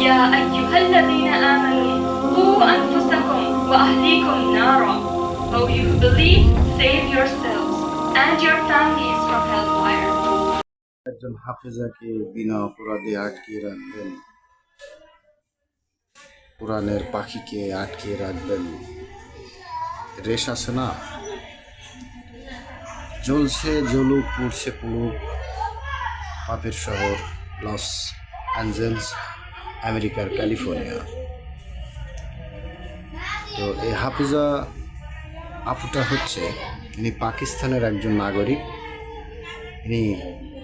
يا أيها الذين آمنوا قوا أنفسكم وأهليكم نارا O you who believe, save yourselves and your families from hellfire. একজন হাফেজাকে বিনা অপরাধে আটকে রাখবেন কোরআনের পাখিকে আটকে রাখবেন রেশ আছে না জ্বলছে জ্বলুক পুড়ছে পুড়ুক পাপের শহর লস অ্যাঞ্জেলস আমেরিকার ক্যালিফোর্নিয়া। তো এই হাফিজা আপুটা হচ্ছে, ইনি পাকিস্তানের একজন নাগরিক। ইনি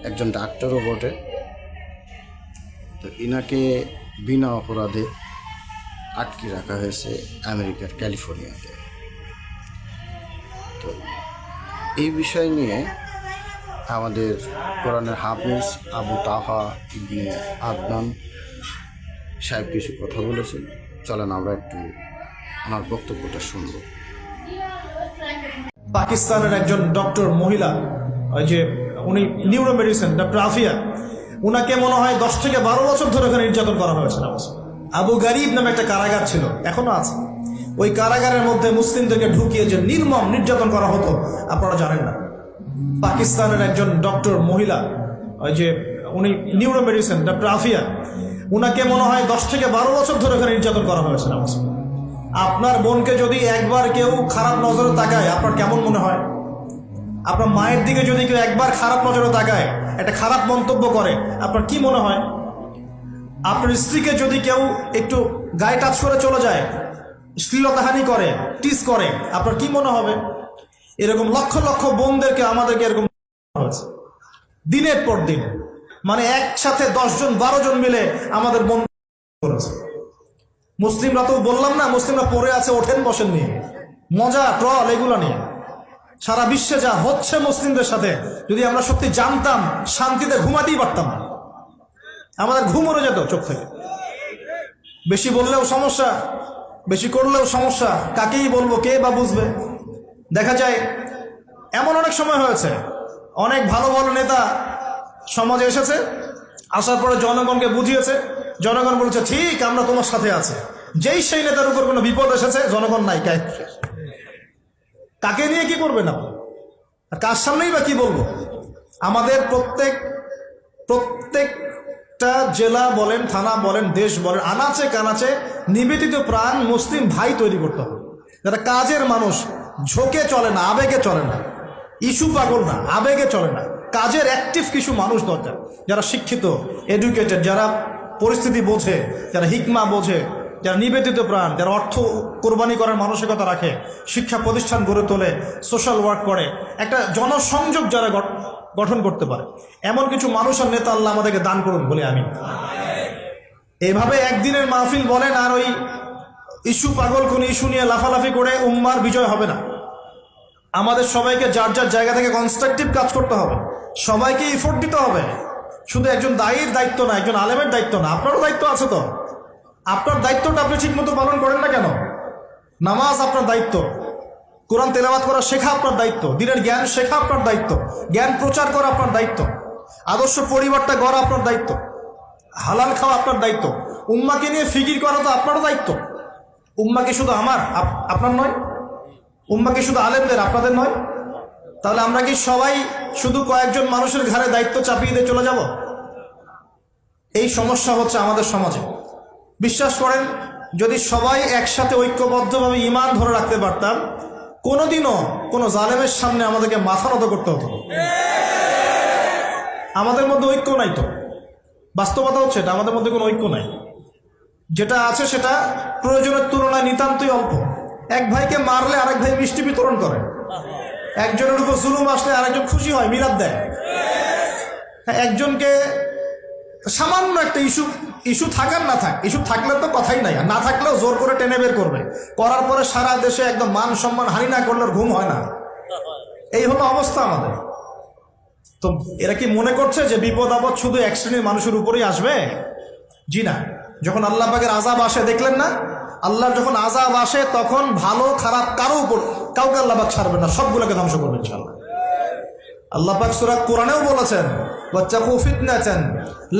একজন ডাক্তারও বটে। তো ইনাকে বিনা অপরাধে আটকে রাখা হয়েছে আমেরিকার ক্যালিফোর্নিয়াতে। তো এই বিষয় নিয়ে আমাদের কোরআনের হাফিজ আবু তাহা ইবনে আদনান সাহেব কিছু কথা বলেছেন। চলেন আমরা একটু ওনার বক্তব্যটা শুনব। পাকিস্তানের একজন ডক্টর মহিলা, ওই যে উনি নিউরো মেডিসিন ডক্টর আফিয়া, উনাকে মনে হয় দশ থেকে বারো বছর ধরে ওখানে নির্যাতন করা হয়েছে না আবু গারিব নামে একটা কারাগার ছিল, এখনও আছে। ওই কারাগারের মধ্যে মুসলিমদেরকে ঢুকিয়ে যে নির্মম নির্যাতন করা হতো, আপনারা জানেন না। পাকিস্তানের একজন ডক্টর মহিলা, ওই যে উনি নিউরো মেডিসিন ডক্টর আফিয়া উনাকে মনে হয় দশ থেকে বারো বছর ধরে ওখানে নির্যাতন করা হয়েছে না আপনার বোনকে যদি একবার কেউ খারাপ নজরে তাকায়, আপনার কেমন মনে হয়? আপনার মায়ের দিকে যদি কেউ একবার খারাপ নজরে তাকায়, একটা খারাপ মন্তব্য করে, আপনার কি মনে হয়? আপনার স্ত্রীকে যদি কেউ একটু গায়ে টাচ করে চলে যায়, শ্লীলতাহানি করে, টিস করে, আপনার কি মনে হবে? এরকম লক্ষ লক্ষ বোনদেরকে আমাদেরকে এরকম হয়েছে। দিনের পর দিন। মানে একসাথে দশজন বারো জন মিলে আমাদের বোন করেছে। মুসলিমরা তো বললাম না, মুসলিমরা পড়ে আছে, ওঠেন বসেন নিয়ে মজা, ট্রল, এগুলো নিয়ে। সারা বিশ্বে যা হচ্ছে মুসলিমদের সাথে, যদি আমরা সত্যি জানতাম, শান্তিতে ঘুমাতেই পারতাম না। আমাদের ঘুম উড়ে যেত চোখ থেকে। বেশি বললেও সমস্যা, বেশি করলেও সমস্যা, কাকেই বলব, কে বা বুঝবে? দেখা যায়, এমন অনেক সময় হয়েছে, অনেক ভালো ভালো নেতা সমাজে এসেছে, আসার পরে জনগণকে বুঝিয়েছে, জনগণ বলছে, ঠিক, আমরা তোমার সাথে আছে। যেই সেই নেতার উপর কোনো বিপদ এসেছে, জনগণ নাই কাকে নিয়ে কি করবে না? আর কার সামনেই বা কি বলব? আমাদের প্রত্যেক, প্রত্যেকটা জেলা বলেন, থানা বলেন, দেশ বলেন, আনাচে কানাচে নিবেদিত প্রাণ মুসলিম ভাই তৈরি করতে হবে। যারা কাজের মানুষ, ঝোঁকে চলে না, আবেগে চলে না, ইস্যু পাগল না, আবেগে চলে না। কাজের অ্যাক্টিভ কিছু মানুষ দরকার। যারা শিক্ষিত এডুকেটেড যারা পরিস্থিতি বোঝে, যারা হিকমা বোঝে, যারা নিবেদিত প্রাণ, যারা অর্থ কোরবানি করার মানসিকতা রাখে, শিক্ষা প্রতিষ্ঠান গড়ে তোলে সোশ্যাল ওয়ার্ক করে, একটা জনসংযোগ যারা গঠ- গঠন করতে পারে। এমন কিছু মানুষ আর নেতা আল্লাহ আমাদেরকে দান করুন বলে আমি। এভাবে একদিনের মাহফিল বলেন আর ওই ইস্যু পাগল কোন ইস্যু নিয়ে লাফালাফি করে উম্মার বিজয় হবে না। আমাদের সবাইকে যার যার জায়গা থেকে কনস্ট্রাকটিভ কাজ করতে হবে। সবাইকে ইফোর্ট দিতে হবে। শুধু একজন দায়ীর দায়িত্ব না, একজন আলেমের দায়িত্ব না, আপনারও দায়িত্ব আছে তো। আপনার দায়িত্বটা আপনি ঠিকমতো পালন করেন না কেন? নামাজ আপনার দায়িত্ব। কোরআন তেলাবাত করা শেখা আপনার দায়িত্ব। দিনের জ্ঞান শেখা আপনার দায়িত্ব। জ্ঞান প্রচার করা আপনার দায়িত্ব। আদর্শ পরিবারটা গড়া আপনার দায়িত্ব। হালাল খাওয়া আপনার দায়িত্ব। উম্মাকে নিয়ে ফিকির করা তো আপনারও দায়িত্ব। উম্মাকে শুধু আমার, আপ- আপনার নয়। উম্মাকে শুধু আলেমদের, আপনাদের নয়? তাহলে আমরা কি সবাই শুধু কয়েকজন মানুষের ঘাড়ে দায়িত্ব চাপিয়ে দিয়ে চলে যাব? এই সমস্যা হচ্ছে আমাদের সমাজে। বিশ্বাস করেন, যদি সবাই একসাথে ঐক্যবদ্ধভাবে ইমান ধরে রাখতে পারতাম, কোনোদিনও কোনো জালেমের সামনে আমাদেরকে মাথা নত করতে হতো। আমাদের মধ্যে ঐক্য নাই তো। বাস্তবতা হচ্ছে এটা, আমাদের মধ্যে কোনো ঐক্য নাই। যেটা আছে সেটা প্রয়োজনের তুলনায় নিতান্তই অল্প। এক ভাইকে মারলে আরেক ভাই মিষ্টি বিতরণ করে। একজনের উপর জুলুম আসলে আরেকজন খুশি হয় মিলাদ দেয়। হ্যাঁ, একজনকে সামান্য একটা ইস্যু ইস্যু থাকার না থাক ইস্যু থাকলে তো কথাই নাই। না থাকলেও জোর করে টেনে বের করবে। করার পরে সারা দেশে একদম মান সম্মান হানি না করলে ঘুম হয় না। এই হলো অবস্থা আমাদের। তো এরা কি মনে করছে যে বিপদ আপদ শুধু এক শ্রেণির মানুষের উপরেই আসবে? জি না। যখন আল্লাহ পাকের আজাব আসে দেখলেন না? আল্লাহর যখন আজাব আসে, তখন ভালো, খারাপ কারও উপর কাউকে আল্লাহ পাক ছাড়বে না, সবগুলোকে ধ্বংস করবে ইনশাআল্লাহ। আল্লাহ পাক সূরা কোরআনেও বলেছেন, ওয়াত্তাকু ফিতনাতান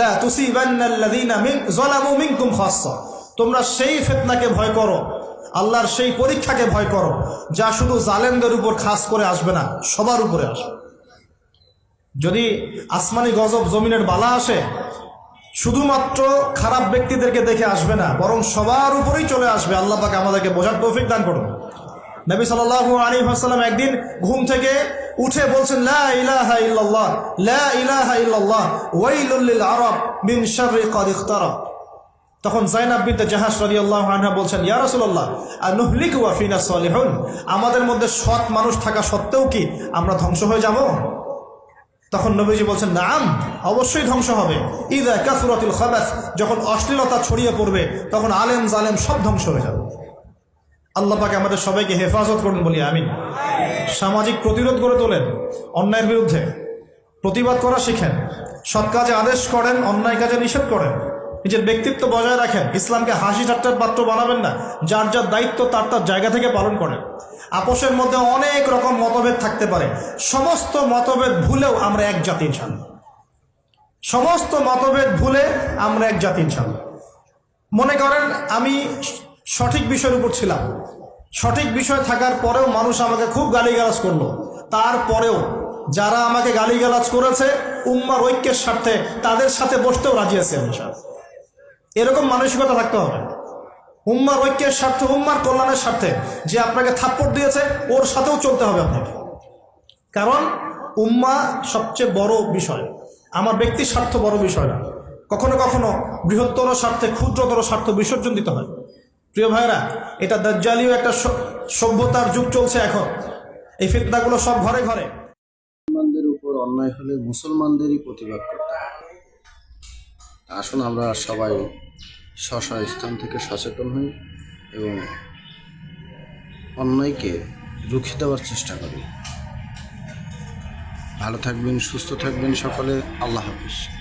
লা তুসিবান্নাল্লাযীনা মিন, যালামু মিনকুম খাসসা। তোমরা সেই ফিতনাকে ভয় করো, আল্লাহর সেই পরীক্ষাকে ভয় করো, যা শুধু জালেমদের উপর খাস করে আসবে না, সবার উপরে আসবে। যদি আসমানি গজব জমিনের বালা আসে শুধুমাত্র খারাপ ব্যক্তিদেরকে দেখে আসবে না, বরং সবার উপরেই চলে আসবে। আল্লাহ পাকে আমাদেরকে বোঝার তৌফিক দান করুন। নবী সাল্লাল্লাহু আলাইহি ওয়াসাল্লাম একদিন ঘুম থেকে উঠে বলছেন তখন জাইনাব বিনতে জাহাজ রাদিয়াল্লাহু আনহা বলছেন, ইয়া রাসূলুল্লাহ আনুহলিকু ওয়া ফিনা সালিহুন? আমাদের মধ্যে সৎ মানুষ থাকা সত্ত্বেও কি আমরা ধ্বংস হয়ে যাব? তখন নবীজি বলছেন, নাম অবশ্যই ধ্বংস হবে। ইদা কাসুরাতুল খাবাস, যখন অশ্লীলতা ছড়িয়ে পড়বে, তখন আলেম জালেম সব ধ্বংস হয়ে যাবে। আল্লাহ পাকে আমাদের সবাইকে হেফাজত করুন বলি আমি সামাজিক প্রতিরোধ গড়ে তোলেন অন্যায়ের বিরুদ্ধে। প্রতিবাদ করা শিখেন। সৎ কাজে আদেশ করেন, অন্যায় কাজে নিষেধ করেন। নিজের ব্যক্তিত্ব বজায় রাখেন। ইসলামকে হাসি ঠাট্টার পাত্র বানাবেন না, যার যার দায়িত্ব তার তার জায়গা থেকে পালন করেন। আপোষের মধ্যে অনেক রকম মতভেদ থাকতে পারে। সমস্ত মতভেদ ভুলেও আমরা এক জাতি ইনশাল্লাহ সমস্ত মতভেদ ভুলে আমরা এক জাতি ইনশাল্লাহ মনে করেন, আমি সঠিক বিষয়ের উপর ছিলাম। সঠিক বিষয় থাকার পরেও মানুষ আমাকে খুব গালিগালাজ করল। তারপরেও যারা আমাকে গালিগালাজ করেছে, উম্মার ঐক্যের স্বার্থে তাদের সাথে বসতেও রাজি আছে ইনশাআল্লাহ। এরকম মানসিকতা থাকতে হবে। উম্মার ঐক্যের স্বার্থে উম্মার কল্যাণের স্বার্থে যে আপনাকে থাপ্পড় দিয়েছে, ওর সাথেও চলতে হবে আপনাকে। কারণ উম্মা সবচেয়ে বড় বিষয়। আমার ব্যক্তির স্বার্থ বড় বিষয় না। কখনো কখনো বৃহত্তর স্বার্থে, ক্ষুদ্রতর স্বার্থ বিসর্জন দিতে হয়। প্রিয় ভাইরা এটা দাজ্জালীয় একটা সভ্যতার যুগ চলছে এখন। এই ফিতনাগুলো সব ঘরে ঘরে। মুসলমানদের উপর অন্যায় হলে মুসলমানদেরই প্রতিবাদ আসুন আমরা সবাই স্ব স্ব স্থান থেকে সচেতন হই এবং অন্যায়কে রুখে দেওয়ার চেষ্টা করি। ভালো থাকবেন, সুস্থ থাকবেন সকলে। আল্লাহ হাফিজ।